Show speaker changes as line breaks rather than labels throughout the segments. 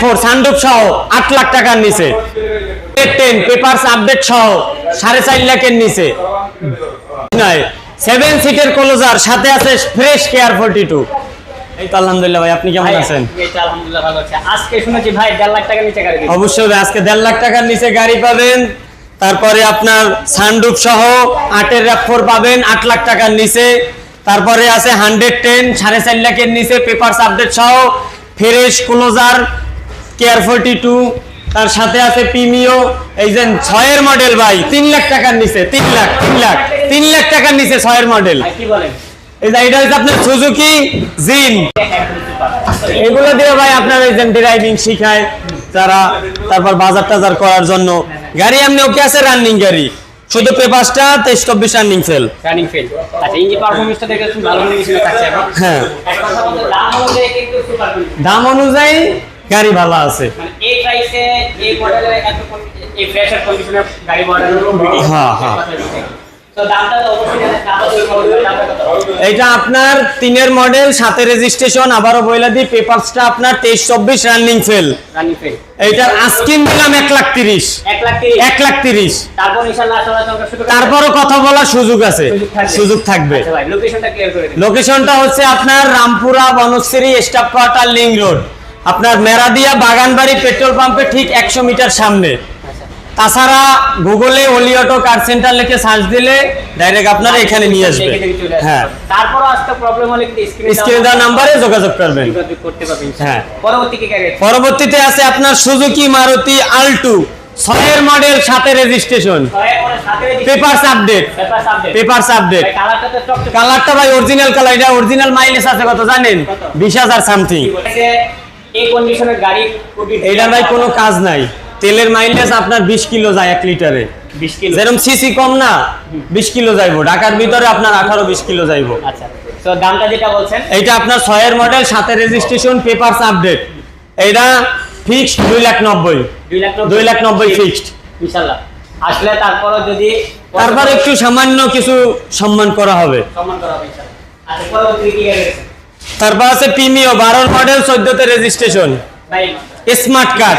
Four sunroof সহ আট লাখ টাকার নিচে। টেন পেপারস আপডেট সহ সাড়ে চার লাখের নিচে। নয় সেভেন সিটের ক্লোজার সাথে আছে ফ্রেশ কেয়ার ফোর্টি টু এই তো আলহামদুলিল্লাহ ভাই আপনি কেমন আছেন?
আলহামদুলিল্লাহ ভালো আছে। আজকে শুনেছি ভাই দেড় লাখ টাকা নিচে গাড়ি
অবশ্যই আজকে দেড় লাখ টাকার নিচে গাড়ি পাবেন। তারপরে আপনার সানরুফ সহ আটের র্যাফোর পাবেন আট লাখ টাকার নিচে। তারপরে আছে হান্ড্রেড টেন সাড়ে চার লাখের নিচে পেপারস আপডেট সহ fresh closure care forty two তার সাথে আছে প্রিমিও এই যে ছয়ের মডেল ভাই তিন লাখ টাকার নিচে তিন লাখ তিন লাখ তিন লাখ টাকার নিচে ছয়ের মডেল এই যে এটা হচ্ছে আপনার সুজুকি জিন এগুলো দিয়ে ভাই আপনার এই যে ড্রাইভিং শিখায় যারা তারপর বাজার টাজার করার জন্য। গাড়ি এমনি ওকে আছে রানিং গাড়ি। শুধু তেইশ চব্বিশ রানিং সেল
রানিং ফেল আচ্ছা পারফরমেন্সটা দেখে ভালো
হ্যাঁ।
দাম অনুযায়ী
গাড়ি ভালো আছে।
মানে
হ্যাঁ, হ্যাঁ। এইটা আপনার তিনের মডেল সাথে রেজিস্ট্রেশন আবারও বইলা দিই পেপারসটা আপনার তেইশ চব্বিশ রানিং
ফেল
এইটার আস্কিন দিলাম এক লাখ তিরিশ।
এক লাখ তিরিশ।
তারপরও কথা বলার সুযোগ আছে।
সুযোগ থাকবে। আচ্ছা লোকেশনটা
লোকেশনটা হচ্ছে আপনার Rampura Banasree staff quarter link road. আপনার মেরাদিয়া বাগানবাড়ি পেট্রোল পাম্পের ঠিক একশো মিটার সামনে। তাছাড়া গুগলে অলি অটো কার সেন্টার লিখে সার্চ দিলে ডাইরেক্ট আপনারা এখানে নিয়ে আসবে। হ্যাঁ।
তারপরও আসতে প্রবলেম হলে কিন্তু স্ক্রিনে
দেওয়া নাম্বারে যোগাযোগ করবেন।
যোগাযোগ করতে পারবেন।
হ্যাঁ।
পরবর্তী কি আছে?
পরবর্তীতে আছে আপনার সুজুকি মারুতি আলটু ছয়ের মডেল সাথে registration papers update
paper update
papers update
কালারটা
ভাই অরিজিনাল কালার এটা অরিজিনাল মাইলেজ আছে কত জানেন? বিশ হাজার সামথিং
এই কন্ডিশনের গাড়ি
এইটার ভাই কোনো কাজ নাই। তেলের মাইলেজ আপনার বিশ কিলো যায় এক লিটারে।
20 কিলো।
যেরকম সিসি কম না বিশ কিলো যাইবো। ঢাকার ভিতরে আপনার আঠারো বিশ কিলো যাইবো।
আচ্ছা। তো দামটা যেটা বলছেন?
এইটা আপনার ছয়ের মডেল সাথে রেজিস্ট্রেশন পেপারস আপডেট এইটা ফিক্সড দুই লাখ নব্বই।
2 লাখ
দুই লাখ নব্বই ফিক্সড
ইনশাআল্লাহ আসলে তারপরও যদি
তারপর একটু সামান্য কিছু সম্মান করা হবে।
সম্মান করা হবে ইনশাআল্লাহ আচ্ছা পরবর্তী কি গাড়ি
তারপর আছে প্রিমিও বারোর মডেল চোদ্দতে রেজিস্ট্রেশন স্মার্ট কার্ড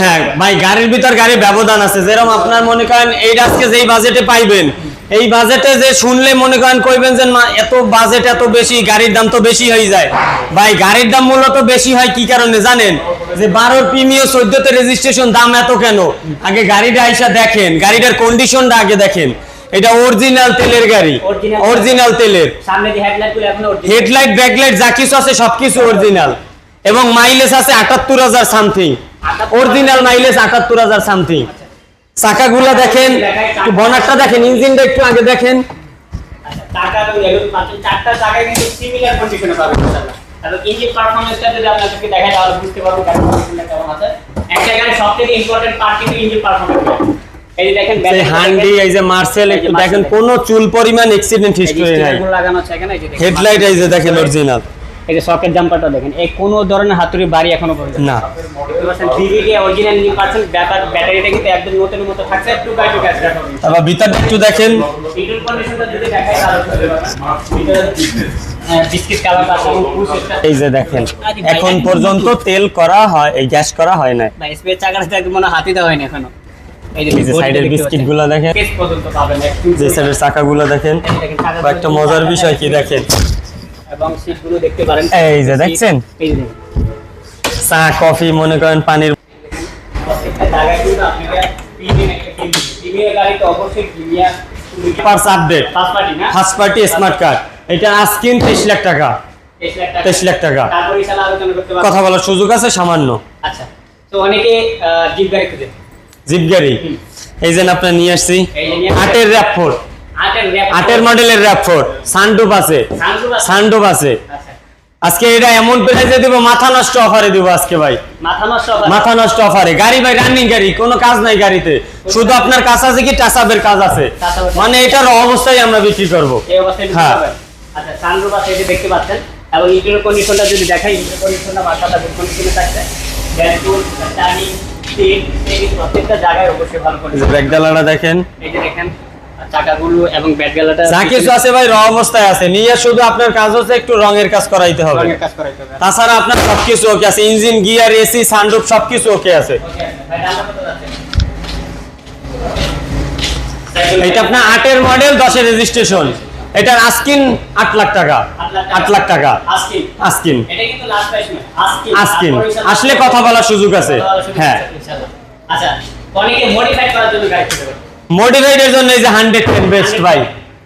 হ্যাঁ ভাই গাড়ির ভিতর গাড়ির ব্যবধান আছে। যেরকম আপনার মনে করেন এই আজকে যেই বাজেটে পাইবেন এই বাজেটে যে শুনলে মনে করেন কইবেন যে মা এত বাজেট এত বেশি গাড়ির দাম তো বেশি হয়ে যায়। ভাই গাড়ির দাম মূলত বেশি হয় কি কারণে জানেন? যে বারোর প্রিমিয় চোদ্দতে রেজিস্ট্রেশন দাম এত কেন? আগে গাড়িটা আইসা দেখেন গাড়িটার কন্ডিশনটা আগে দেখেন। এটা অরিজিনাল তেলের গাড়ি। অরিজিনাল তেলের।
সামনে যে এখন original।
হেডলাইট ব্যাকলাইট যা কিছু আছে সবকিছু অরিজিনাল এবং মাইলেজ আছে আটাত্তর হাজার সামথিং অরিজিনাল মাইলেজ আটাত্তর হাজার সামথিং চাকাগুলো দেখেন একটু বনারটা দেখেন ইঞ্জিনটা একটু আগে দেখেন।
আচ্ছা, চারটা কিন্তু সিমিলার কন্ডিশনে পাবেন ইনশাআল্লাহ। এবং ইঞ্জিন পারফরম্যান্সটা যদি আপনাদেরকে তাহলে বুঝতে পারবেন গাড়ির কেমন আছে। একটা গাড়ির সবথেকে ইম্পর্টেন্ট পার্ট কিন্তু ইঞ্জিন পারফরম্যান্স এই দেখেন
হান্ডি এই যে মার্সেল একটু দেখেন কোনো চুল পরিমাণ অ্যাক্সিডেন্ট হিস্টরি নাই।
লাগানো আছে এখানে এই যে
হেডলাইট এই যে দেখেন অরিজিনাল
এই যে সকেট জাম্পারটা দেখেন এই কোনো ধরনের হাতুড়ি বাড়ি এখনও পর্যন্ত
না।
ডিভিডি অরিজিনাল নিউ পাচ্ছেন ব্যাটার ব্যাটারিটা কিন্তু একদম নতুন মতো থাকছে টু বাই টু ক্যাশ
তারপর ভিতরটা একটু দেখেন।
ইন্টার কন্ডিশনটা যদি দেখাই তাহলে বুঝতে পারবেন ভিতরে
এই যে দেখেন এখন পর্যন্ত তেল করা হয় এই গ্যাস করা হয় না
ভাই স্পেস চাকাটা একদম মনে হাতি দেওয়া হয়নি
এখনও। যে সাইডের বিস্কিটগুলো দেখেন। যে সাইডের চাকাগুলো দেখেন একটা মজার বিষয় কি দেখেন? এই যে দেখছেন? চা কফি মনে করেন পানির
ফার্স্ট পার্টি
স্মার্ট কার্ড এটা আজকিন তেইশ লাখ টাকা।
23 লাখ টাকা।
23 লাখ টাকা।
তারপর ইনশাআল্লাহ আলোচনা করতে পারব
কথা বলার সুযোগ আছে সামান্য।
আচ্ছা। তো অনেকে জিপ গাড়ি খুঁজে।
জিপ গাড়ি। এই যে আপনার নিয়ে আসছি। আটের র্যাপ ফোর।
আটের
মডেলের র্যাপ ফোর। সানডুপ আছে? সানডুপ আছে।
আচ্ছা।
আজকে এটা এমন প্রাইসে দিব মাথা নষ্ট অফারে দিব আজকে ভাই।
মাথা নষ্ট
অফারে গাড়ি ভাই রানিং গাড়ি কোনো কাজ নাই গাড়িতে। শুধু আপনার কাজ আছে কি টাসাবের কাজ আছে। মানে এটার অবস্থায় আমরা বিক্রি করব।
এই অবস্থায়
হ্যাঁ।
আচ্ছা সানরুফ আছে এই দেখতে পাচ্ছেন। এবং ইন্টারিয়র কন্ডিশনটা যদি দেখাই ইন্টারিয়র কন্ডিশনটা মাথাটা কন্ডিশনে থাকছে ড্যাশবোর্ড টার্নিং সিট এই প্রত্যেকটা জায়গায় অবশ্যই ভালো করে
ব্যাগ ডালাটা দেখেন।
এই যে দেখেন চাকাগুলো এবং ব্যাট গেলাটা
যা কিছু আছে ভাই র অবস্থায় আছে। নিয়ে শুধু আপনার কাজ হচ্ছে একটু রঙের কাজ করাইতে হবে।
রঙের কাজ করাইতে হবে।
তাছাড়া আপনার সবকিছু ওকে আছে। ইঞ্জিন গিয়ার এসি সানরুফ সবকিছু ওকে আছে? এটা আপনার আটের মডেল দশের রেজিস্ট্রেশন। এটার আস্কিন আট লাখ টাকা। আট লাখ টাকা।
আস্কিন।
আস্কিন।
এটা কিন্তু লাস্ট প্রাইস নয় আজকে
আস্কিন। আসলে কথা বলার সুযোগ আছে। হ্যাঁ।
আচ্ছা অনেকে মডিফাই করার জন্য গাইড কিনতে পারে।
মডিফাইড এর জন্য এই যে হান্ড্রেড টেন বেস্ট ভাই।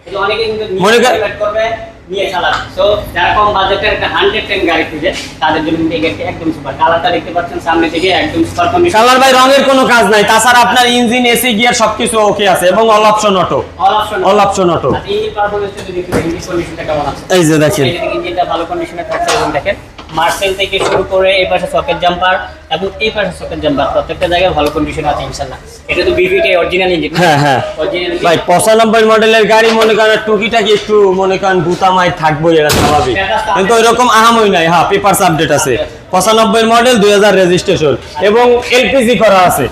এটা অনেকে কিন্তু
মনে
মডিফাই করবে। নিয়ে চালাবে। সো যারা কম বাজেটের একটা হান্ড্রেড টেন গাড়ি খুঁজে তাদের জন্য এই গাড়িটি একদম সুপার কালারটা দেখতে পাচ্ছেন সামনে থেকে একদম সুপার কন্ডিশন
কালার ভাই রঙের কোনো কাজ নাই। তাছাড়া আপনার ইঞ্জিন এসি গিয়ার সবকিছু ওকে আছে এবং all option auto
all option
all option auto
এই পারফরম্যান্সটা যদি ইঞ্জিন কন্ডিশনটা কেমন আছে?
এই যে দেখেন।
ইঞ্জিনটা ভালো কন্ডিশনে থাকছে এবং দেখেন মার্সেল থেকে শুরু করে এই পাশে সকেট জাম্পার এবং এই পাশে সকেট জাম্পার প্রত্যেকটা জায়গায় ভালো কন্ডিশনে আছে ইনশাআল্লাহ। এটা তো বিভিটি অরিজিনাল ইঞ্জিন
হ্যাঁ হ্যাঁ।
অরিজিনাল
ভাই পঁচানব্বই মডেলের গাড়ি মনে করেন টুকিটাকি একটু মনে করেন গুতামাই থাকবোই এটা স্বাভাবিক। কিন্তু ওইরকম আহামই নাই হ্যাঁ পেপারস আপডেট আছে। পঁচানব্বই মডেল দুই হাজার রেজিস্ট্রেশন এবং এলপিজি করা আছে।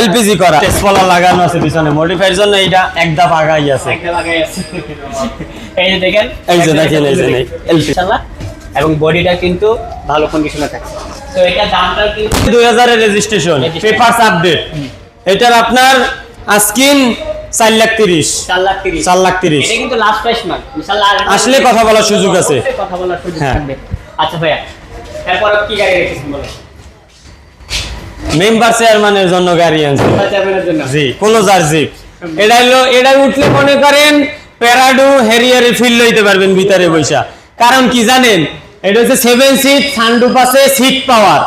এলপিজি করা। টেসপলা লাগানো আছে পিছনে। মডিফাইয়ের জন্য এটা এক ধাপ আগাই আছে।
একটা লাগাই আছে। এই যে দেখেন।
এই যে দেখেন, এই যে নেই।
ইনশাআল্লাহ। এবং বডিটা কিন্তু ভালো কন্ডিশনে থাকছে তো এটা দামটা কিন্তু
দুই হাজারের রেজিস্ট্রেশন পেপারস আপডেট এটার আপনার আস্কিন চার লাখ তিরিশ।
চার লাখ তিরিশ। কিন্তু লাস্ট প্রাইস ইনশাআল্লাহ
আসলে কথা বলার সুযোগ আছে।
কথা বলার সুযোগ
হ্যাঁ।
থাকবে। আচ্ছা ভাইয়া তারপর কি গাড়ি রেখেছেন বলো
মেম্বার চেয়ারম্যানের জন্য গাড়ি আনছে। জি ক্লোজার জিপ এটা হলো এটা উঠলে মনে করেন প্যারাডু হেরিয়ারে ফিল লইতে পারবেন ভিতরে বৈশা। কারণ কি জানেন? এটা হচ্ছে সেভেন সিট সানরুফ আছে সিট পাওয়ার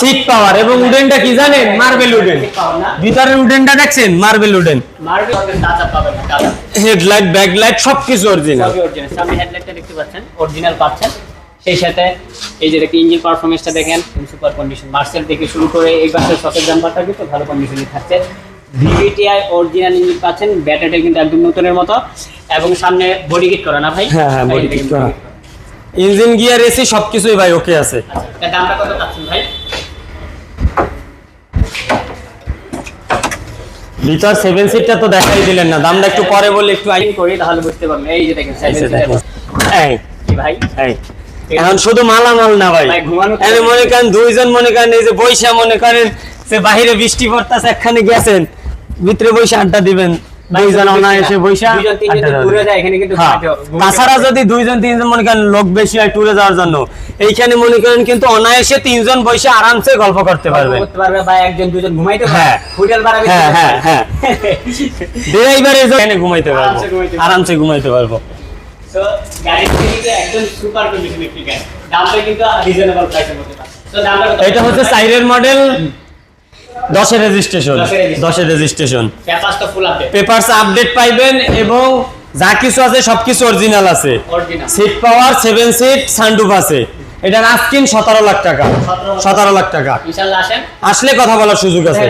সিট পাওয়ার
এবং উডেনটা কি জানেন? মার্বেল উডেন ভিতরের উডেনটা দেখছেন? মার্বেল উডেন হেডলাইট ব্যাকলাইট সবকিছু অরিজিনাল
সামনে হেডলাইটটা দেখতে পাচ্ছেন? অরিজিনাল পাচ্ছেন। সেই সাথে এই যে দেখি ইঞ্জিন পারফরমেন্সটা দেখেন। সুপার কন্ডিশন মার্সেল থেকে শুরু করে এই পাশের সকেট জাম্পারটা কিন্তু ভালো কন্ডিশনে থাকছে। ভিভিটিআই অরিজিনাল ইঞ্জিন পাচ্ছেন ব্যাটারিটা কিন্তু একদম নতুনের মতো এবং সামনে বডি কিট করা না ভাই?
হ্যাঁ, হ্যাঁ, kit
দেখেন
করা। ইঞ্জিন গিয়ার এসি সবকিছুই ভাই ওকে আছে।
আচ্ছা দামটা কত পাচ্ছেন ভাই?
ভিতর সেভেন সিটটা তো দেখাই দিলেন না দামটা একটু পরে বলে একটু
আইন করি তাহলে বুঝতে পারবেন। এই যে দেখেন seater।
এই
ভাই?
এই। এখন শুধু মালামাল না ভাই। মনে করেন দুইজন মনে করেন এই যে বৈশা মনে করেন যে বাহিরে বৃষ্টি পড়তাছে একখানে গেছেন। ভিতরে বৈশা আড্ডা দিবেন দুইজন অনায়াসে বৈশা হ্যাঁ, তাছাড়া যদি দুইজন তিনজন মনে করেন লোক বেশি হয় ট্যুরে যাওয়ার জন্য এইখানে মনে করেন কিন্তু অনায়াসে তিনজন বৈশা আরামসে গল্প করতে পারবে
করতে পারবে বা একজন দুজন ঘুমাইতে
হ্যাঁ। হ্যাঁ, হ্যাঁ, হ্যাঁ। ড্রাইভারে এখানে ঘুমাইতে পারব
আরামসে ঘুমাইতে পারব।
আরামসে ঘুমাইতে পারব
তো গাড়িটা কিন্তু একদম সুপার কন্ডিশন একটি গাড়ি দামটা কিন্তু রিজনেবল প্রাইসের মধ্যে পাচ্ছেন। তো দামটা কত
এটা হচ্ছে সাইরের মডেল দশের রেজিস্ট্রেশন
দশের।
দশের রেজিস্ট্রেশন
পেপারস আপডেট
পাইবেন এবং যা কিছু আছে সবকিছু অরিজিনাল আছে। Seat power seven seat sunroof আছে। এটার আস্কিন সতেরো লাখ টাকা। সতেরো লাখ। টাকা। আসলে কথা বলার সুযোগ আছে।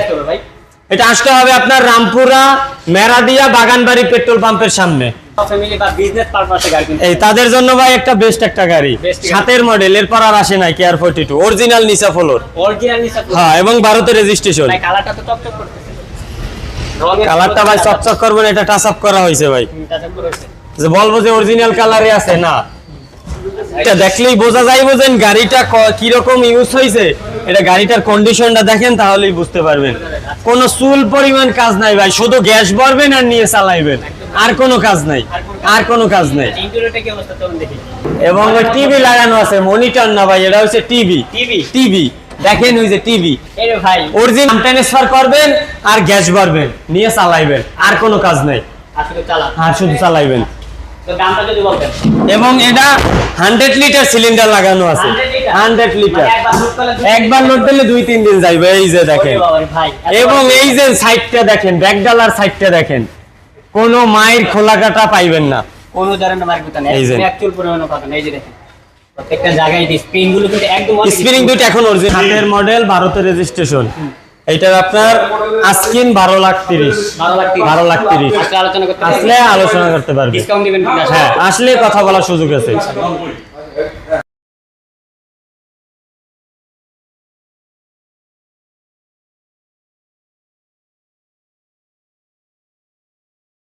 এটা আসতে হবে আপনার রামপুরা মেরাদিয়া বাগানবাড়ি পেট্রোল পাম্পের সামনে। এই তাদের জন্য ভাই একটা বেস্ট একটা গাড়ি। সাতের মডেল এরপর আর আসে নাই কেয়ার ফোর্টি টু অরিজিনাল নিসা ফলোর হ্যাঁ এবং ভারতের রেজিস্ট্রেশন
কালারটা
ভাই চকচক করবেন এটা টাচ আপ করা হয়েছে ভাই। যে বলব যে অরিজিনাল কালারে আছে না। এটা দেখলেই বোঝা যায় বোঝেন গাড়িটা কীরকম ইউজ হয়েছে এটা গাড়িটার কন্ডিশনটা দেখেন তাহলেই বুঝতে পারবেন। কোনো চুল পরিমাণ কাজ নাই ভাই শুধু গ্যাস ভরবেন আর নিয়ে চালাইবেন। আর কোনো কাজ নাই আর কোনো কাজ নাই। এবং টিভি লাগানো আছে মনিটর না ভাই এটা হচ্ছে টিভি।
টিভি?
টিভি। দেখেন ওই যে টিভি।
ভাই।
অরিজিনাল ট্রান্সফার করবেন আর গ্যাস ভরবেন নিয়ে চালাইবেন আর কোনো কাজ নাই। আর শুধু চালাইবেন। এবং এটা হান্ড্রেড লিটার সিলিন্ডার লাগানো আছে। হান্ড্রেড লিটার
একবার
লোড দিলে দুই তিন দিন যাইবে এই যে দেখেন। এবং এই যে সাইডটা দেখেন ব্যাকডালার সাইডটা দেখেন। কোনো মায়ের খোলা কাটা পাইবেন না।
কোনো ধরনের নেই। অ্যাকচুয়াল পরিমাণে এই যে দেখেন। প্রত্যেকটা জায়গায় স্প্রিংগুলো কিন্তু একদম
স্প্রিং দুইটা এখন অরিজিনাল হাতের মডেল ভারতের রেজিস্ট্রেশন এইটার আপনার আস্কিন বারো লাখ তিরিশ। বারো লাখ তিরিশ।
আসলে আলোচনা করতে
পারবে। হ্যাঁ আসলে কথা বলার সুযোগ আছে।